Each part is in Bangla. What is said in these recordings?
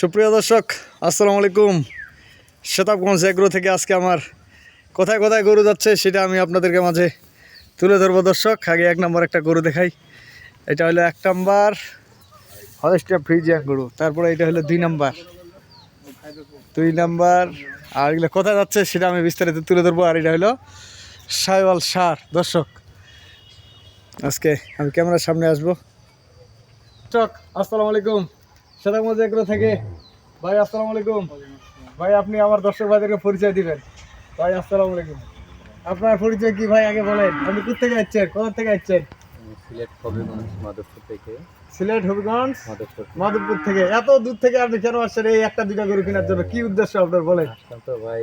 সুপ্রিয় দর্শক, আসসালামু আলাইকুম। শতাবগঞ্জ এগ্রো থেকে আজকে আমার কোথায় কোথায় গরু যাচ্ছে সেটা আমি আপনাদেরকে মাঝে তুলে ধরবো দর্শক। আগে এক নম্বর একটা গরু দেখাই। এটা হলো এক নম্বর হলেস্টিয়া ফ্রিজিয়ান গরু। তারপরে এটা হলো দুই নম্বর। দুই নাম্বার, আর এগুলো কোথায় যাচ্ছে সেটা আমি বিস্তারিত তুলে ধরবো। আর এটা হলো সাইওয়াল সার। দর্শক, আজকে আমি ক্যামেরার সামনে আসব। আসসালামু আলাইকুম। শতাবগঞ্জ এগ্রো থেকে। ভাই আসসালামু আলাইকুম। ভাই আপনি আমার দর্শক ভাইদেরকে পরিচয় দিবেন। ভাই আসসালামু আলাইকুম। আপনার পরিচয় কি ভাই আগে বলেন। আপনি কোথা থেকে আসছেন? কোথা থেকে আসছেন? সিলেট হবিগঞ্জ মাধবপুর থেকে। সিলেট হবিগঞ্জ? মাধবপুর থেকে। এত দূর থেকে আপনি কেন আসছেন? এই একটা দুইটা গরু কেনার জন্য। কি উদ্দেশ্য আপনার? বলেন। আসলাম তো ভাই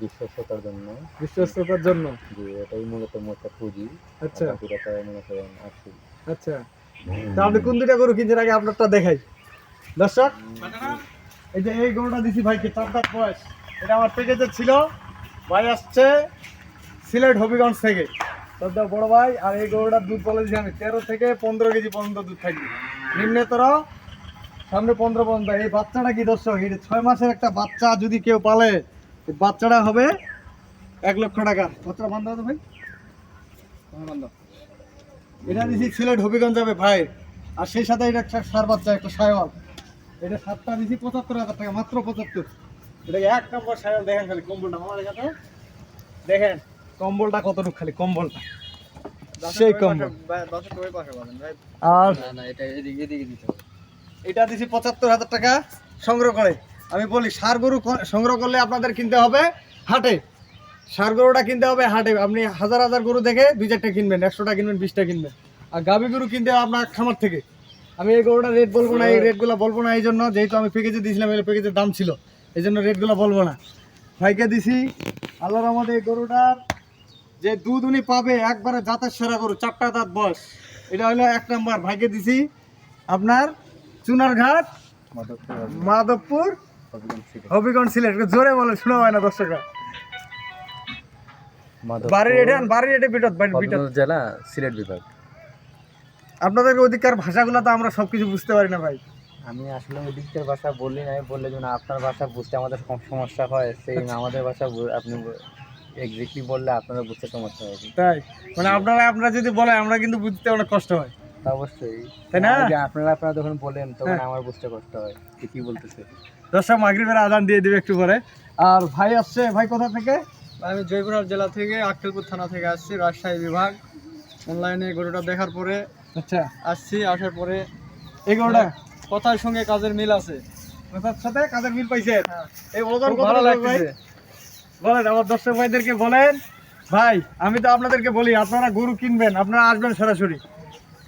বিশ্বস্ততার জন্য। বিশ্বস্ততার জন্য। যে এটাই মূলত মোটা পুঁজি। আচ্ছা। পুরাটা মনে করেন আসি আচ্ছা। তা আপনি কোন দুটা গরু কিনছেন? আগে আপনারটা দেখাই। দর্শক এই যে এই গরুটা দিছি ভাইকে চার দাঁত বয়স। এটা আমার প্যাকেজে ছিল। ভাই আসছে সিলেট হবিগঞ্জ থেকে। সবটা বড় ভাই আর এই গরুটার দুধ বলে দিছি আমি। তেরো থেকে পনেরো কেজি পর্যন্ত দুধ থাকবে। নিম্নতর সামনে পনেরো পর্যন্ত। এই বাচ্চাটা কি দর্শক? এই ছয় মাসের একটা বাচ্চা যদি কেউ পালে বাচ্চাটা হবে এক লক্ষ টাকা বাচ্চাটা বান্ধব হবে ভাই? বান্ধব এটা দিছি সিলেট হবিগঞ্জ যাবে ভাই। আর সেই সাথে এটা একটা সার বাচ্চা একটা সায়ল এটা সাতটা দিছি পঁচাত্তর হাজার টাকা মাত্র পঁচাত্তর। এটাকে এক নম্বর সায়ল দেখেন খালি কম্বলটা আমার এখানে দেখেন কম্বলটা কতটুকু খালি কম্বলটা। সেই কম্বল। আর না না এটা এদিকে এদিকে দিতে এটা দিছি পঁচাত্তর হাজার টাকা সংগ্রহ করে। আমি বলি সার গরু সংগ্রহ করলে আপনাদের কিনতে হবে হাটে। সার গরুটা কিনতে হবে হাটে। আপনি হাজার হাজার গরু দেখে দুই চারটা কিনবেন একশোটা কিনবেন বিশটা কিনবেন। আর গাভী গরু কিনতে হবে আপনার খামার থেকে। আমি এই গরুটা রেট বলব না এই রেটগুলো বলব না এই জন্য যেহেতু আমি প্যাকেজে দিয়েছিলাম এই প্যাকেজের দাম ছিল এই জন্য রেটগুলো বলব না। ভাইকে দিছি আল্লাহর আমাদের এই গরুটার যে দুধ উনি পাবে একবারে জাতের সেরা গরু চারটা দাঁত বয়স। এটা হলো এক নাম্বার ভাইকে দিছি আপনার চুনারঘাট মাধবপুর মাধবপুর হবিগঞ্জ সিলেট। জোরে বলে শোনা হয় না দর্শকরা। মাধবপুর বাড়ির এটা বাড়ির এটা বিটত বিটত জেলা? সিলেট বিভাগ। আপনাদের ওদিককার ভাষাগুলো তো আমরা সবকিছু বুঝতে পারি না ভাই। আমি আসলে ওই দিকটার ভাষা বললি না আমি বললে যেন আপনার ভাষা বুঝতে আমাদের সম- সমস্যা হয় সেই আমাদের ভাষা আপনি এক্স্যাক্টলি বললে আপনারা বুঝতে সমস্যা হবে। তাই? মানে আপনারা আপনারা যদি বলেন আমরা কিন্তু বুঝতে অনেক কষ্ট হয়। তা অবশ্যই। তাই না? যে আপনারা আপনারা যখন বলেন তখন হ্যাঁ। আমার বুঝতে কষ্ট হয় কি বলতেছে। দর্শক মাগরিবের আজান দিয়ে দিবে একটু পরে। আর ভাই আসছে ভাই কোথা থেকে? আমি জয়পুরহাট জেলা থেকে আক্কেলপুর থানা থেকে আসছি রাজশাহী বিভাগ। অনলাইনে গরুটা দেখার পরে আচ্ছা। আসছি আসার পরে এই গরুটা কথার সঙ্গে কাজের মিল আছে। কোথার সাথে কাজের মিল পাইছে? হ্যাঁ। এই ওজন ভালো ভাই? বলেন আমার দর্শক ভাইদেরকে বলেন। ভাই আমি তো আপনাদেরকে বলি আপনারা গরু কিনবেন আপনারা আসবেন সরাসরি।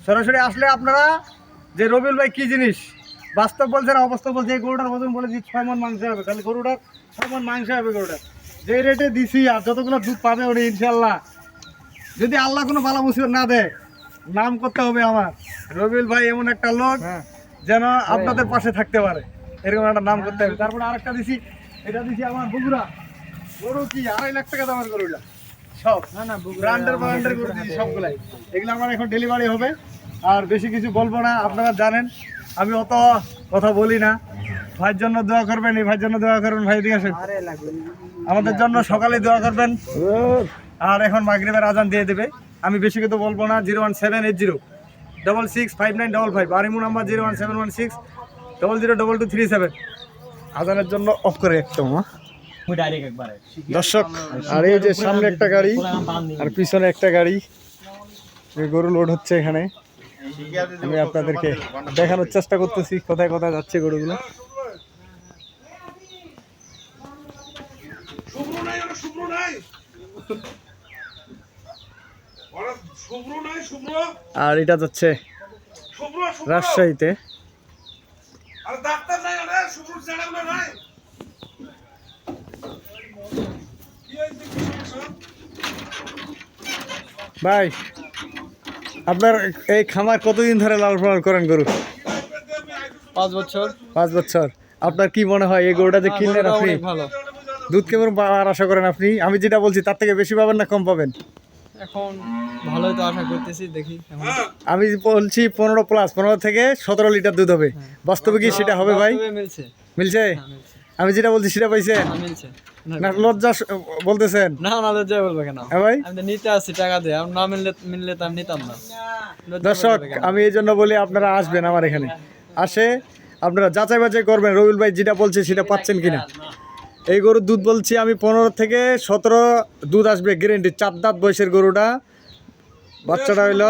সরাসরি আসলে আপনারা যে রবিউল ভাই কি জিনিস? বাস্তব বলছে না অবাস্তব বলছে এই গরুটার ওজন বলে যে ছয় মন মাংস হবে। তাহলে গরুটার ছয় মন মাংস হবে গরুটার। যে রেটে দিছি আর যতগুলো দুধ পাবে উনি ইনশাল্লাহ যদি আল্লাহ কোনো ভালো মুসিবত না দেয় নাম করতে হবে আমার। রবিউল ভাই এমন একটা লোক হ্যাঁ। যেন আপনাদের পাশে থাকতে পারে। এরকম একটা নাম করতে হবে। তারপরে আরেকটা দিছি। এটা দিছি আমার বগুড়া। গরু কি? আড়াই লাখ টাকা দামের গরুটা সব। না না গরু দিছি সবগুলাই। এগুলো আমার এখন ডেলিভারি হবে। আর বেশি কিছু বলব না আপনারা জানেন। আমি অত কথা বলি না। ভাইয়ের জন্য দোয়া করবেন এই ভাইয়ের জন্য দোয়া করবেন ভাই আমাদের জন্য সকালে দোয়া করবেন। আর এখন মাগরিবের আজান দিয়ে দেবে। আমি বেশি কিছু বলব না zero one seven eight zero. Double six five nine double five আর imo number zero one seven one six double zero double two three seven আজানের জন্য অফ করে একদম? দর্শক আর এই যে সামনে একটা গাড়ি আর পিছনে একটা গাড়ি গরু লোড হচ্ছে এখানে। আমি আপনাদেরকে দেখানোর চেষ্টা করতেছি কোথায় কোথায় যাচ্ছে গরুগুলো। শুভ্র নাই শুভ্র নাই ওরা শুভ্র নাই শুভ্র আর এটা যাচ্ছে রাজশাহীতে। ভাই আপনার এই খামার কতদিন ধরে লালন পালন করেন গরু? পাঁচ বছর। পাঁচ বছর। আপনার কি মনে হয় এই গরুটা যে কিনলেন আপনি? দুধ কেমন পাওয়ার আশা করেন আপনি? আমি যেটা বলছি তার থেকে বেশি পাবেন না কম পাবেন? এখন ভালোই তো আশা করতেছি দেখি আমি বলছি পনেরো প্লাস পনেরো থেকে সতেরো লিটার দুধ হবে। বাস্তবে কি সেটা হবে ভাই? মিলছে। মিলছে? হ্যাঁ, আমি যেটা বলছি সেটা পাইছেন? হ্যাঁ, মিলছে। না লজ্জা বলতেছেন? না না লজ্জা বলবে কেন? হ্যাঁ ভাই। আমি নিতে আসছি টাকা দিয়ে। আর না মিললে মিললে তো আমি নিতাম না। দর্শক আমি এই জন্য বলি আপনারা আসবেন আমার এখানে। আসে আপনারা যাচাই বাছাই করবেন। রবিউল ভাই যেটা বলছে সেটা পাচ্ছেন কিনা? এই গরুর দুধ বলছি আমি পনেরো থেকে সতেরো দুধ আসবে গ্যারেন্টি চার দাঁত বয়সের গরুটা। বাচ্চাটা হইল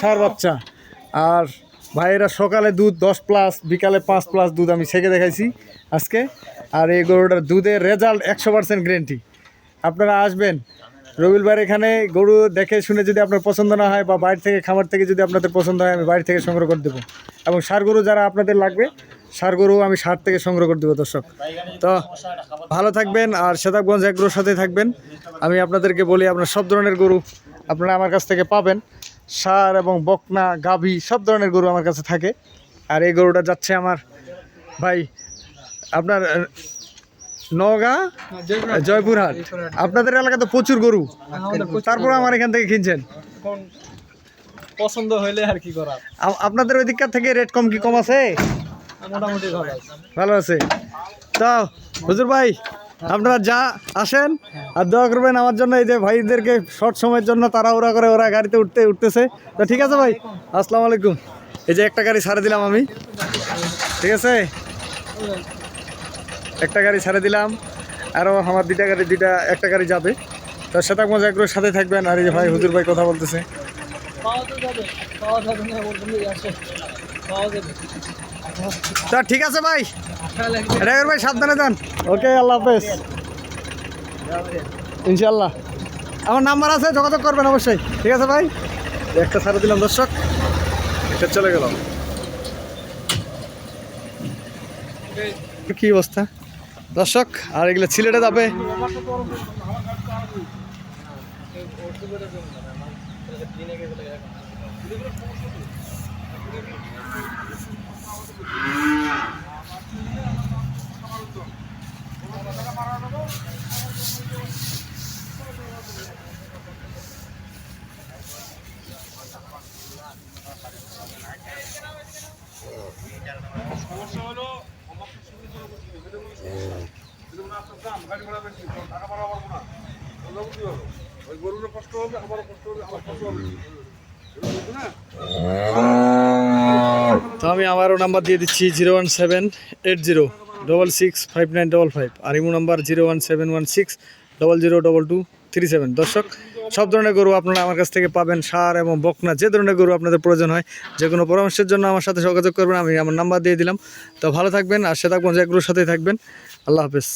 সার বাচ্চা। আর ভাইয়েরা সকালে দুধ দশ প্লাস বিকালে পাঁচ প্লাস দুধ আমি ছেঁকে দেখাইছি আজকে। আর এই গরুটার দুধের রেজাল্ট একশো পার্সেন্ট গ্যারেন্টি আপনারা আসবেন ভাইয়ের এখানে গরু দেখে শুনে যদি আপনার পছন্দ না হয় বা বাইরে থেকে, খামার থেকে যদি আপনাদের পছন্দ হয়, আমি বাইরে থেকে সংগ্রহ করে দেবো। এবং সার গরু যারা আপনাদের লাগবে সার গরু আমি সার থেকে সংগ্রহ করে দেবো দর্শক। তো ভালো থাকবেন আর সেতাবগঞ্জ এগ্রোর সাথে থাকবেন। আমি আপনাদেরকে বলি আপনার সব ধরনের গরু আপনারা আমার কাছ থেকে পাবেন। সার এবং বকনা গাভী সব ধরনের গরু আমার কাছে থাকে। আর এই গরুটা যাচ্ছে আমার ভাই আপনার নওগাঁ জয়পুরহাট। আপনাদের এলাকায় তো প্রচুর গরু। তারপর আমার এখান থেকে কিনছেন। পছন্দ হইলে আর কি করার? আ- আপনাদের ওই দিককার থেকে রেট কম কি কম আছে? মোটামুটি ভালো। আছে ভালো আছে। তো হুজুর ভাই আপনারা যা আসেন আর দোয়া করবেন আমার জন্য এই যে ভাইদেরকে শর্ট সময়ের জন্য তারা ওরা করে ওরা গাড়িতে উঠতে উঠতেছে। তো ঠিক আছে ভাই আসসালামু আলাইকুম। এই যে একটা গাড়ি ছাড়ে দিলাম আমি। ঠিক আছে? একটা গাড়ি ছাড়ে দিলাম। আরও আমার দুইটা গাড়ি দুইটা একটা গাড়ি যাবে। তো সেটা মজা একটু সাথে থাকবেন আর এই যে ভাই হুজুর ভাই কথা বলতেছে। পাওয়া তো যাবে পাওয়া যাবে না বলতে আসে। পাওয়া যাবে। তা ঠিক আছে ভাই। ড্রাইভার ভাই সাবধানে যান। ওকে আল্লাহ হাফেজ। ইনশাল্লাহ আমার নাম্বার আছে যোগাযোগ করবেন অবশ্যই। ঠিক আছে ভাই? একটা ছাড়ে দিলাম দর্শক। এটা চলে গেল। কি অবস্থা? দর্শক আর এগুলো ছিলেটে যাবে। কষ্ট হবে, আমারও কষ্ট হবে, আমার কষ্ট হবে। না? তো আমি আবারও নাম্বার দিয়ে দিচ্ছি zero one seven eight zero double six five nine double five আর imo number zero one seven one six double zero double two three seven. দর্শক, সব ধরনের গরু আপনারা আমার কাছ থেকে পাবেন, সার এবং বকনা, যে ধরনের গরু আপনাদের প্রয়োজন হয়, যে কোনো পরামর্শের জন্য আমার সাথে যোগাযোগ করবেন, আমি আমার নাম্বার দিয়ে দিলাম। তো ভালো থাকবেন, আর সে থাকবেন, যে গরুর সাথেই থাকবেন। আল্লাহ হাফেজ।